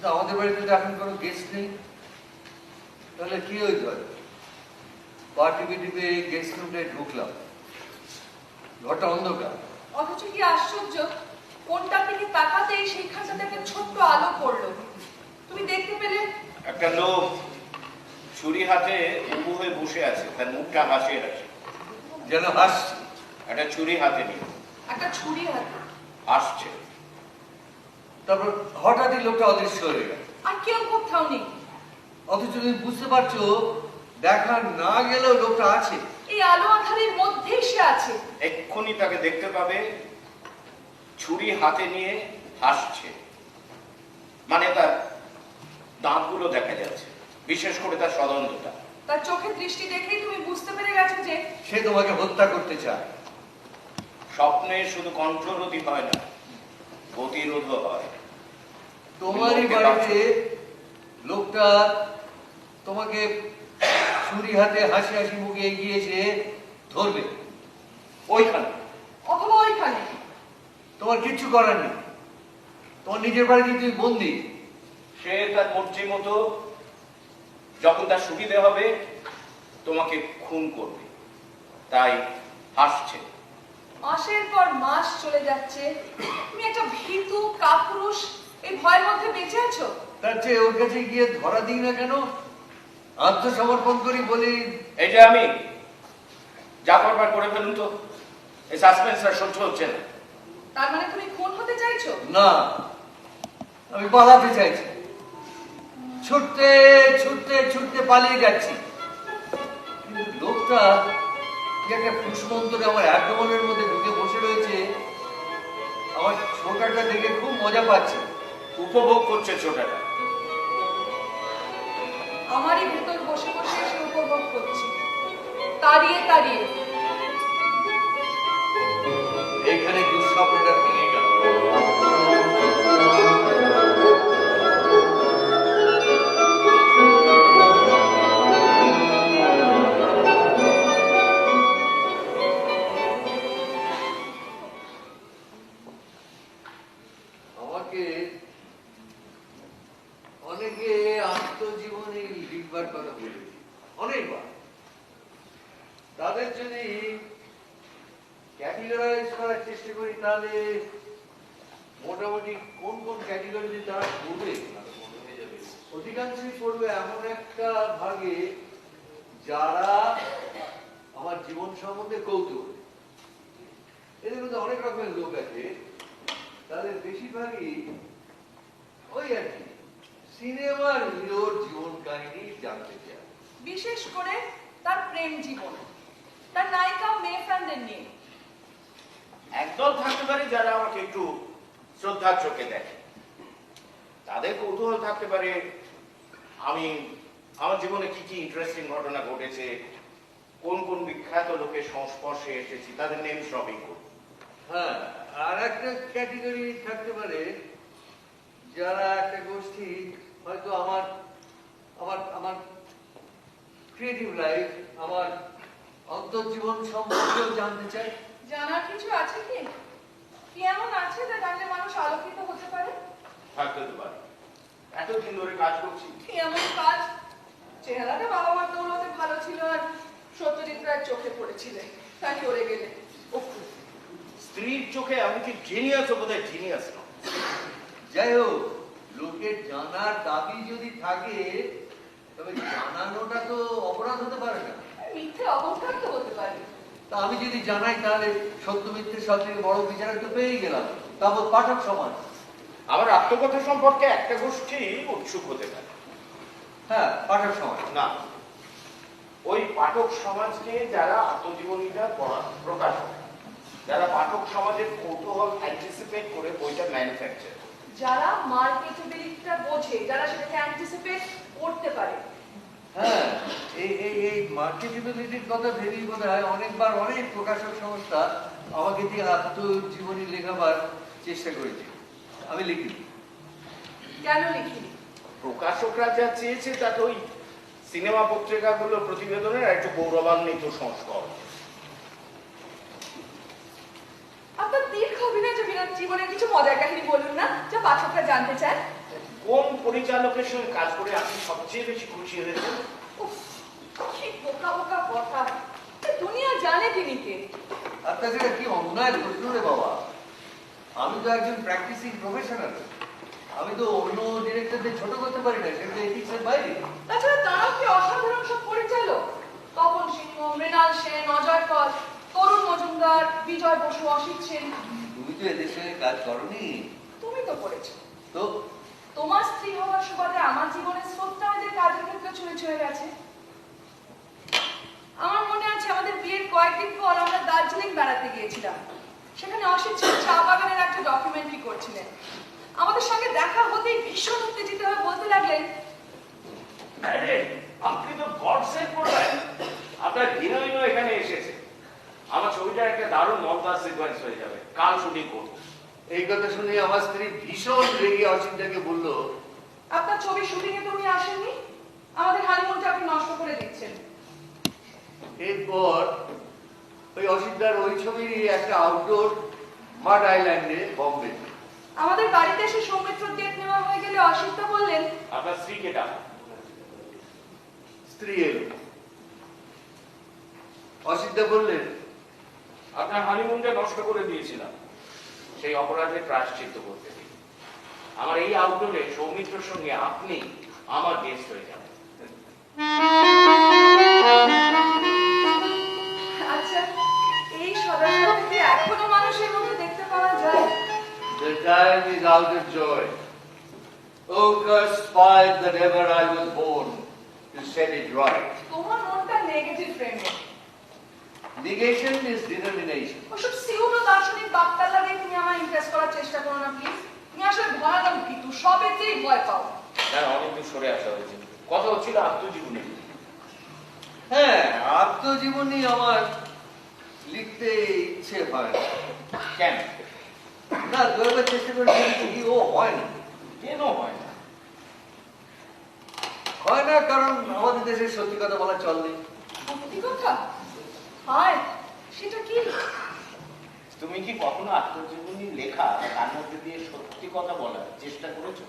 কিন্তু আমাদের বাড়িতে তো এখন কোনো গেস্ট নেই। তাহলে কি ওই ঘর পা টিপে টিপে গেস্ট রুমটায় ঢুকলাম। ঘরটা অন্ধকার। অথচ কি আশ্চর্য? কোনটার দিকে তাকাতেই সেইখানটাতে একটা ছোট্ট আলো পড়ল। তুমি দেখতে পেলে? একটা লোক ছুরি হাতে উবু হয়ে বসে আছে তার মুখটা হাসি আছে যেন হাসছি। একটা ছুরি হাতে নিয়ে। একটা ছুরি হাতে। আসছে তারপর হঠাৎই লোকটা অদৃশ্য হয়ে গেল। আর কেউ কোথাও নেই। অথচ তুমি বুঝতে পারছ দেখা না গেলেও লোকটা আছে। এই আলো আধারের মধ্যেই সে আছে। এক্ষুনি তাকে দেখতে পাবে ছুরি হাতে নিয়ে হাসছে। মানে তার দাঁতগুলো দেখা যাচ্ছে বিশেষ করে তার সদন্তটা তার চোখের দৃষ্টি দেখেই তুমি বুঝতে পেরে গেছো যে সে তোমাকে হত্যা করতে চায়। স্বপ্নে শুধু কণ্ঠরোধী হয় না গতিরোধও হয়। তোমারই বাড়িতে লোকটা তোমাকে ছুরি হাতে হাসি হাসি মুখে এগিয়ে এসে ধরবে। ওইখানে। অথবা ওইখানে। তোমার কিচ্ছু করার নেই। তোমার নিজের বাড়িতে তুমি বন্দি। সে তার মর্জি মতো যখন তার সুবিধে হবে তোমাকে খুন করবে। তাই হাসছে। মাসের পর মাস চলে যাচ্ছে। তুমি একটা ভীতু কাপুরুষ এই ভয়ের মধ্যে বেঁচে আছো? তার চেয়ে ওর কাছে গিয়ে ধরা দিই না কেন? আত্মসমর্পণ করি বলি। এই যে আমি যা করবার করে ফেলুন তো। এই সাসপেন্সটা সহ্য হচ্ছে না। তার মানে তুমি খুন হতে চাইছো? না আমি পালাতে চাইছি। ছুটতে ছুটতে ছুটতে পালিয়ে যাচ্ছি। কিন্তু লোকটা একটা পুষ্পন্তরে আমার অ্যাবডোমেনের মধ্যে ঢুকে বসে রয়েছে আমার ছোটাটা দেখে খুব মজা পাচ্ছে। উপভোগ করছে ছোটটা। আমারই ভেতর বসে বসে সে উপভোগ করছে। তাড়িয়ে তাড়িয়ে। তাদের যদি ক্যাটেগরাইজ করার চেষ্টা করি, তাহলে মোটামুটি কোন কোন ক্যাটেগরিতে তারা পড়বে? অধিকাংশই পড়বে এমন একটা ভাগে যারা আমার জীবন সম্বন্ধে কৌতূহল। এদের মধ্যে অনেক রকমের লোক আছে, তাদের বেশিরভাগই ওই আর কি, সিনেমার হিরোর জীবন কাহিনী জানতে চায়। বিশেষ করে তার প্রেম জীবন। তার নায়িকা মেফ্যানদের নিয়ে। একদল থাকতে পারে যারা আমাকে একটু শ্রদ্ধার চোখে দেখে। তাদের কৌতূহল থাকতে পারে আমি আমার জীবনে কি কি ইন্টারেস্টিং ঘটনা ঘটেছে কোন কোন বিখ্যাত লোকের সংস্পর্শে এসেছি তাদের নেম সবই করব হ্যাঁ আর একটা ক্যাটেগরি থাকতে পারে যারা একটা গোষ্ঠী হয়তো আমার আমার আমার ক্রিয়েটিভ লাইফ আমার অন্তর্জীবন সম্পর্কেও জানতে চায় জানার কিছু আছে কি? কি এমন আছে যা জানলে মানুষ আলোকিত হতে পারে? থাকতে তো পারে। এতদিন ধরে কাজ করছি। কি এমন কাজ? চেহারাটা বাবা মার দৌলতে ভালো ছিল আর সত্যজিৎ রায়ের চোখে পড়েছিলে। তাই করে গেলে। স্ত্রীর চোখে আমি কি জিনিয়াস বোধ হয় জিনিয়াস না যাই হোক লোকের জানার দাবি যদি থাকে তবে জানানোটা তো অপরাধ হতে পারে না। মিথ্যে অহংকার তো হতে পারে। তা আমি যদি জানাই তাহলে সত্য মিথ্যের সব থেকে বড় বিচারক তো পেয়েই গেলাম। তারপর পাঠক সমাজ। আমার আত্মকথা সম্পর্কে একটা গোষ্ঠী উৎসুক হতে পারে। হ্যাঁ পাঠক সমাজ। না ওই পাঠক সমাজকে যারা আত্মজীবনীটা পড়া প্রকাশ যারা পাঠক সমাজের কৌতূহল অ্যান্টিসিপেট করে বইটা ম্যানুফ্যাকচার যারা মার্কেটেবিলিটিটা বোঝে যারা সেটাকে অ্যান্টিসিপেট করতে পারে হ্যাঁ এই এই এই মার্কেটেবিলিটির কথা ভেবেই বোধ হয় অনেকবার অনেক প্রকাশক সংস্থা আমাকে দিয়ে আত্মজীবনী লেখাবার চেষ্টা করেছে। আমি লিখি কেন লিখিনি? প্রকাশকরা যা চেয়েছে তা ওই সিনেমা পত্রিকাগুলোর প্রতিবেদনের একটু গৌরবান্বিত সংস্করণ। আপনার দীর্ঘ অভিনয় জীবনের জীবনের কিছু মজার কাহিনী বলুন না যা পাঠকরা জানতে চায়। কোন পরিচালকের সঙ্গে কাজ করে আপনি সবচেয়ে বেশি খুশি হয়েছেন? কি বোকা বোকা কথা। দুনিয়া জানে তিনি কে। আর তাছাড়া কি অন্যায় প্রশ্ন রে বাবা? আমি তো একজন প্র্যাকটিসিং প্রফেশনাল আমি তো অন্য ডিরেক্টরদের ছোট করতে পারি না সেটা এথিক্সের বাইরে। তাছাড়া তারাও কি অসাধারণ সব পরিচালক? তপন সিংহ মৃণাল সেন অজয় কর তরুণ মজুমদার বিজয় বসু অসিত সেন। তুমি তো এদের সঙ্গে কাজ করনি। তুমি তো করেছ। তো তোমার স্ত্রী হওয়ার সুবাদে আমার জীবনের স্রোতটা আমাদের কাজের ক্ষেত্রে ছুঁয়ে ছুঁয়ে গেছে। আমার মনে আছে আমাদের বিয়ের কয়েকদিন পর আমরা দার্জিলিং বেড়াতে গিয়েছিলাম। সেখানে অসিত সেন চা বাগানের একটা ডকুমেন্টারি করছিলেন। আমাদের সঙ্গে দেখা হতেই ভীষণ উত্তেজিত হয়ে বলতে লাগলেন আপনি তো গড সেভ করবেন আপনার হিরোইনও এখানে এসেছে। আমার ছবিটার একটা দারুণ মন্তাজ সিকোয়েন্স হয়ে যাবে। কাল শুটিং করব। এই কথা শুনে আমার স্ত্রী ভীষণ রেগে অচিন্তাকে বলল আপনার ছবি শুটিং এ তো উনি আসেননি? আমাদের হানিমুনটা আপনি নষ্ট করে দিচ্ছেন। এরপর ওই অসিদ্ধার ওই ছবিরই একটা আউটডোর মাড আইল্যান্ডে বম্বে আমাদের বাড়িতে এসে সৌমিত্র ডেট নেওয়া হয়ে গেলে অসিতটা বললেন আপনার স্ত্রীকে ডাক? স্ত্রী এলো। অসিদ্ধা বললেন আপনার হানিমুনটা নষ্ট করে দিয়েছিলাম। সেই অপরাধের প্রায়শ্চিত্ত করতে দিন আমার এই আউটডোরে সৌমিত্রর সঙ্গে আপনি আমার গেস্ট হয়ে যাবেন আচ্ছা এই সদাচার এখনও মানুষের মধ্যে দেখতে পাওয়া যায় The time is out of joy. Oh, cursed fight that ever I was born to set it right. তোমার মনটা নেগেটিভ ফ্রেমে Negation is determination. ওসব সিউটো দার্শনিক বাক্তাল্লা দিয়ে তুমি আমায় ইমপ্রেস করার চেষ্টা করো না প্লিজ তুমি আসলে ভয়ানক ভীতু ভয় পাও। হ্যাঁ অনেকদিন সরে আসা হয়েছে। কথা হচ্ছিল আত্মজীবনী হ্যাঁ আত্মজীবনী আমার লিখতে ইচ্ছে হয় কেন? না দু একবার চেষ্টা করে দেখেছি ও হয় না। কেন হয় না? হয় না কারণ আমাদের দেশে সত্যি কথা বলা চল। নেই সত্যি কথা? হায় সেটা কি? তুমি কি কখনো আত্মজীবনী লেখা তার মধ্যে দিয়ে সত্যি কথা বলার চেষ্টা করেছ?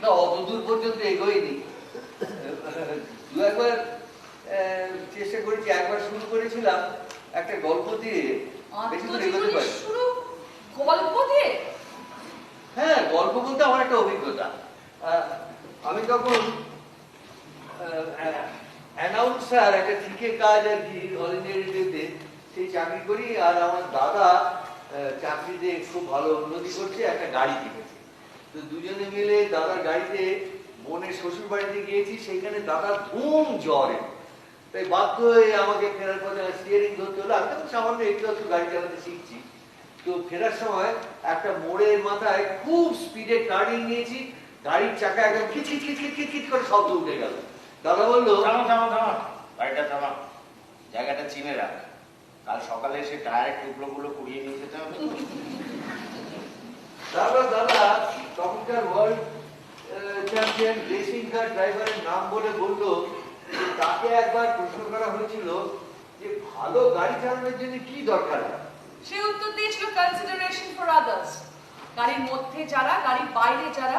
না অত পর্যন্ত এগোয়নি। দু একবার চেষ্টা করেছি একবার শুরু করেছিলাম একটা গল্প দিয়ে। বেশি দূর এগোতে পারি গল্প দিয়ে? হ্যাঁ গল্প বলতে আমার একটা অভিজ্ঞতা। আমি তখন অ্যানাউন্সার একটা ঠিকে কাজ আর কি অল ইন্ডিয়া রেডিওতে সেই চাকরি করি আর আমার দাদা চাকরিতে খুব ভালো উন্নতি করছে একটা গাড়ি কিনেছে তো দুজনে মিলে দাদার গাড়িতে বোনের শ্বশুর বাড়িতে গিয়েছি সেইখানে দাদা ধুম জ্বরে। তাই বাধ্য হয়ে আমাকে ফেরার পথে স্টিয়ারিং ধরতে হলো। আমি তখন সামান্য একটু একটু গাড়ি চালাতে শিখছি। তো ফেরার সময় একটা মোড়ের মাথায় খুব স্পিডে টার্নিং নিয়েছি। গাড়ির চাকা একদম খিচ খিচ খিচ খিচ খিচ খিচ করে শব্দ উঠে গেল। দাদা বলল থামা থামা থামা। গাড়িটা থামা। জায়গাটা চিনে রাখ। কাল সকালে এসে টায়ার টুকরোগুলো কুড়িয়ে নিয়ে যেতে হবে। তারপর দাদা তখনকার ওয়ার্ল্ড চ্যাম্পিয়ন রেসিং কার ড্রাইভারের নাম বলে বলল যে তাকে একবার প্রশ্ন করা হয়েছিল যে ভালো গাড়ি চালানোর জন্য কি দরকার? সে উত্তর দিয়েছিল কনসিডারেশন ফর আদার্স গাড়ির মধ্যে যারা গাড়ির বাইরে যারা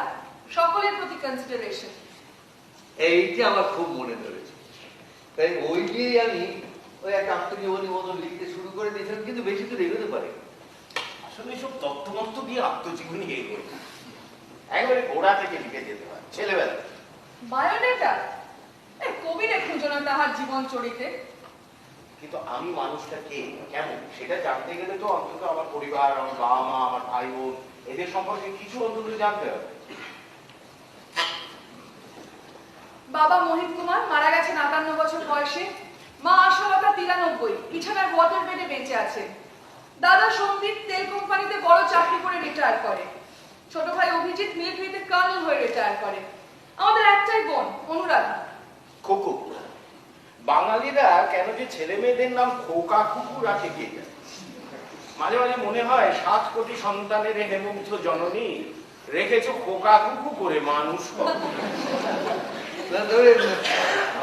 সকলের প্রতি কনসিডারেশন এইটা আমার খুব মনে ধরেছে। তাই ওই দিয়েই আমি ওই একটা আত্মজীবনী মতন লিখতে শুরু করে দিয়েছিলাম কিন্তু বেশি তো এগোতে পারি। আসলে এসব তথ্যমত্ত দিয়ে আত্মজীবনী এগোয়। একবারে গোড়া থেকে লিখে যেতে হয় ছেলেবেলা বায়োডেটা? এ কবিরে খুঁজো না তাহার জীবন চরিতে। কিন্তু আমি মানুষটা কে? কেমন? সেটা জানতে গেলে তো অন্তত আমার পরিবার আমার বাবা মা আমার ভাই বোন এদের সম্পর্কে কিছু অন্তত জানতে হবে। বাবা মোহিত কুমার মারা গেছেন আটান্ন বছর বয়সে। মা আশালতা তিরানব্বই বিছানার ওয়াটার বেডে বেঁচে আছে। দাদা সন্দীপ তেল কোম্পানিতে বড় চাকরি করে রিটায়ার করে। ছোট ভাই অভিজিৎ মিলিটারিতে কার্নেল হয়ে রিটায়ার করে। আমাদের একটাই বোন অনুরাধা। খোকো। বাঙালিরা কেন যে ছেলে মেয়েদের নাম খোকা কুকু রাখে কে মাঝে মাঝে মনে হয় সাত কোটি সন্তানের হেমন্ত জননী রেখেছো খোকা কুকু করে মানুষ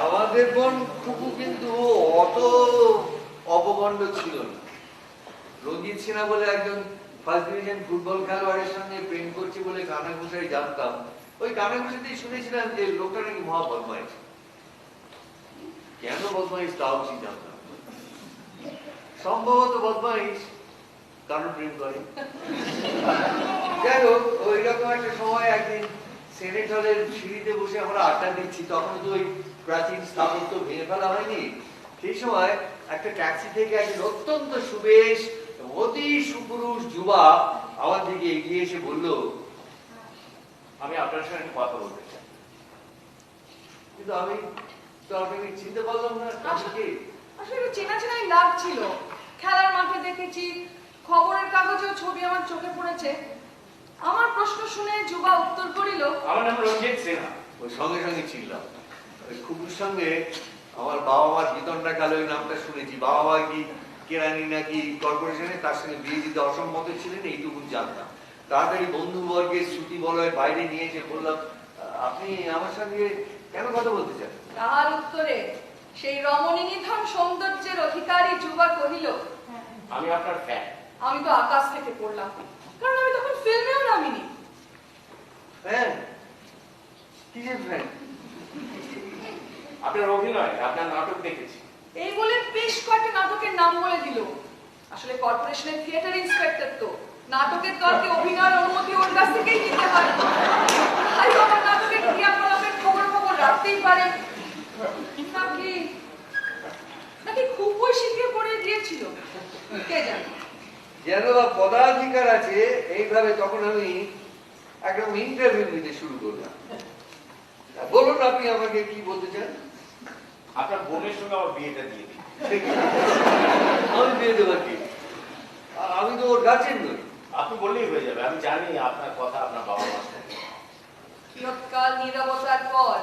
আমাদের বোন খুকু কিন্তু অত অপগণ্ড ছিল না। রঞ্জিত সিনহা বলে একজন ফার্স্ট ডিভিশন ফুটবল খেলোয়াড়ের সঙ্গে প্রেম করছে বলে জানতাম। ওই কানাঘুষিতেই শুনেছিলাম যে লোকটা নাকি মহা বদমাইশ। কেন বদমাইশ তাও জানতাম সম্ভবত বদমাইশ কারণ প্রেম করে। যাই হোক একটা সময় একদিন সেনেট সিঁড়িতে বসে আমরা আড্ডা দিচ্ছি, তখন তো ওই প্রাচীন স্থাপত্য ভেঙে ফেলা হয়নি। সেই সময় একটা ট্যাক্সি থেকে একজন অত্যন্ত সুবেশ অতি সুপুরুষ যুবা আমার দিকে এগিয়ে এসে বলল আমি আপনার সঙ্গে একটু কথা বলতে চাই। কিন্তু আমি তো আপনাকে চিনতে পারলাম না আসলে চেনা চেনাই লাগছিল। খেলার মাঠে দেখেছি খবরের কাগজেও ছবি আমার চোখে পড়েছে। আমার প্রশ্ন শুনে যুবা উত্তর করিল আমার নাম রঞ্জিত সিনহা। ওই সঙ্গে সঙ্গে ছিলাম ওই খুকুর সঙ্গে আমার বাবা মার বিতণ্ডা কালে ওই নামটা শুনেছি। বাবা মা কি কেরানি নাকি কর্পোরেশনে তার সঙ্গে বিয়ে দিতে অসম্মত ছিলেন এইটুকু জানতাম। তাড়াতাড়ি বন্ধু বর্গের ছুটি বলয় বাইরে নিয়ে এসে বললাম আপনি আমার সঙ্গে কেন কথা বলতে চান? তাহার উত্তরে সেই রমণী নিধন সৌন্দর্যের অধিকারী যুবা কহিল আমি আপনার ফ্যান আমি তো আকাশ থেকে পড়লাম কারণ আমি তখন ফিল্মেও নামিনি। হ্যাঁ কিসের ফ্রেন্ড আপনার অভিনয় আপনার নাটক দেখেছি। এই বলে বেশ কয়েকটা নাটকের নাম বলে দিল। আসলে কর্পোরেশনের থিয়েটার ইন্সপেক্টর তো। নাটকের দলকে অভিনয়ের অনুমতি ওর কাছ থেকেই নিতে হয়। তাই আমার নাটকের ক্রিয়াকলাপের খবর খবর রাখতেই পারে। নাকি নাকি খুব শিখিয়ে পড়ে দিয়েছিল? কে জানে? যেন পদাধিকার আছে, এইভাবে তখন আমি একদম ইন্টারভিউ নিতে শুরু করলাম। বলুন আপনি আমাকে কি বলতে চান? আপনার বোনের সঙ্গে আমার বিয়েটা দিয়ে দিন। আমি দিয়ে দেবো কি? আমি তো ওর গার্জেন নই। আপনি বললেই হয়ে যাবে আমি জানি আপনার কথা আপনার বাবা কিয়ৎকাল নীরবতার পর।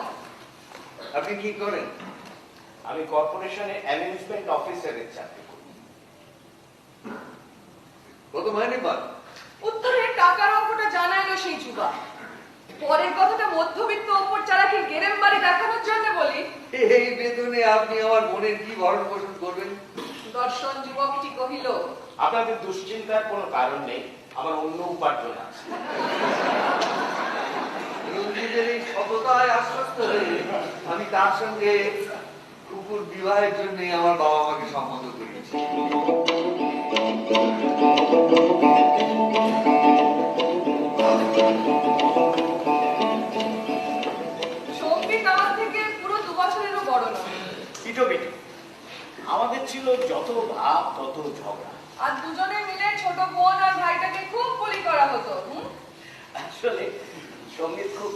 আপনি কি করেন? আমি কর্পোরেশনে অ্যামেজমেন্ট অফিসারের চাকরি করি। কত মাইনে পান? উত্তরে টাকার অঙ্কটা জানাইলো সেই যুবা পরের কথাটা মধ্যবিত্ত ওপর চালাকি গেরেম বাড়ি দেখানোর জন্য বলি। এই বেতনে আপনি আমার মনের কি ভরণ পোষণ করবেন? দর্শন যুবকটি কহিল আপনাদের দুশ্চিন্তার কোনো কারণ নেই আমার অন্য উপার্জন আছে। রঞ্জিতের এই সততায় আশ্বস্ত হয়ে আমি তার সঙ্গে কুকুর বিবাহের জন্য আমার বাবা মাকে সম্মত করিয়েছি সংগীত পিটো পিটো আমাদের ছিল যত ভাব তত ঝগড়া। আর দুজনে মিলে ছোট বোন আর ভাইটাকে খুব বলি করা হতো? আসলে সংগীত খুব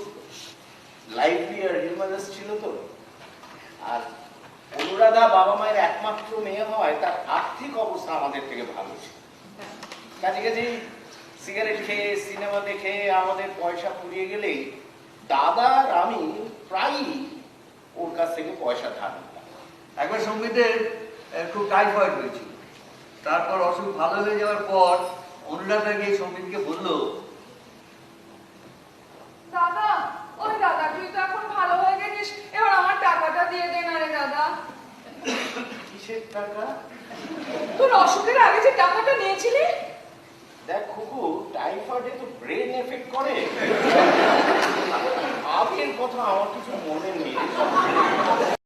লাইভলি আর হিউমারাস ছিল তো। আর অনুরাধা বাবা মায়ের একমাত্র মেয়ে হওয়ায় তার আর্থিক অবস্থা আমাদের থেকে ভালো ছিল। কাজে কাজে সিগারেট খেয়ে সিনেমা দেখে আমাদের পয়সা ফুরিয়ে গেলেই দাদা আর আমি প্রায়ই ওর কাছ থেকে পয়সা ধার একবার সঙ্গীতের খুব টাইফয়েড হয়েছিল। তারপর অসুখ ভালো হয়ে যাওয়ার পর অনুরাধা গিয়ে সঙ্গীতকে বলল দাদা ওই দাদা তুই তো এখন ভালো হয়ে গেছিস। এবার আমার টাকাটা দিয়ে দে না রে দাদা। কিসের টাকা? তোর অসুখের আগে যে টাকাটা নিয়েছিলি? দেখ খুকু টাইফয়েডে তো ব্রেন এফেক্ট করে। আগের কথা আমার কিছু মনে নেই।